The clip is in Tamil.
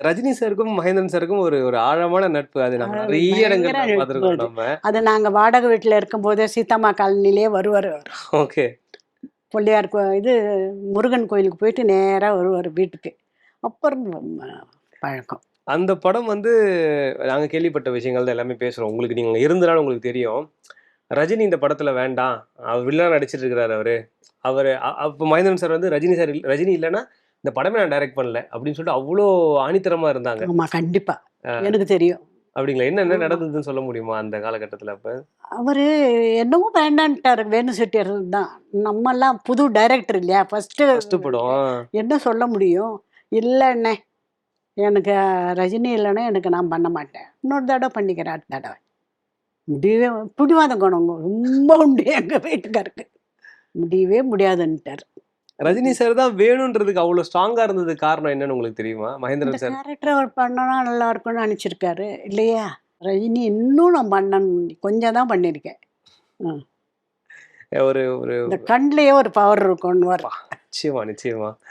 ரஜினி சாருக்கும் மகேந்திரன் சாருக்கும் ஒரு ஒரு ஆழமான நட்பு. அது நம்ம நிறைய பார்த்துருக்கோம் அது. நம்ம. அது நாங்கள் வாடகை வீட்டில் இருக்கும்போதே சீதாம்மா காலனிலே வருவார். ஓகே. பிள்ளையார் இது முருகன் கோயிலுக்கு போயிட்டு நேராக வருவார் வீட்டுக்கு. அப்புறம் பழக்கம். அந்த படம் வந்து நாங்க கேள்விப்பட்ட விஷயங்கள் தான் எல்லாமே பேசுறோம். உங்களுக்கு நீங்க இருந்தனால உங்களுக்கு தெரியும். ரஜினி இந்த படத்துல வேண்டாம். அவர் வில்லனா நடிச்சிட்டு இருக்கிறாரு அவரு. அவரு அப்ப மகேந்திரன் சார் வந்து ரஜினி சார் ரஜினி இல்லைன்னா இந்த படமே நான் டைரக்ட் பண்ணல அப்படின்னு சொல்லிட்டு அவ்வளோ ஆணித்தரமா இருந்தாங்க. ஆமாம் கண்டிப்பாக எனக்கு தெரியும். அப்படிங்களா? என்ன என்ன ஆமா. நடந்ததுன்னு சொல்ல முடியுமா அந்த காலகட்டத்துல அப்ப? அவர் என்னவோ வேண்டான்ட்டார் வேணு செட்டியார் தான். நம்மெல்லாம் புது டைரக்டர் இல்லையா? ஃபர்ஸ்ட் ஃபஸ்ட்டு படம் என்ன சொல்ல முடியும்? இல்லைண்ணே. எனக்கு ரஜினி இல்லைன்னா எனக்கு நான் பண்ண மாட்டேன். இன்னொரு தடவை பண்ணிக்கிறேன் அடுத்த தடவை. முடியவே பிடிவாத குணம் ரொம்ப உண்டு எங்கள் வீட்டுக்காருக்கு. முடியவே முடியாதுன்ட்டார். ரஜினி சார் தான் வேணுன்றதுக்கு அவ்வளவு ஸ்ட்ராங்கா இருந்தது காரணம் என்னன்னு உங்களுக்கு தெரியுமா? மகேந்திரன் சார் கேரக்டர் அவர் பண்ணனா நல்லா இருக்கும்னு நினச்சிருக்காரு. இல்லையா? ரஜினி இன்னும் நான் பண்ணணும் கொஞ்சம் தான் பண்ணியிருக்கேன் ஒரு ஒரு இந்த கண்ணிலேயே ஒரு பவர் இருக்கும்னு நிச்சயமா நிச்சயமா.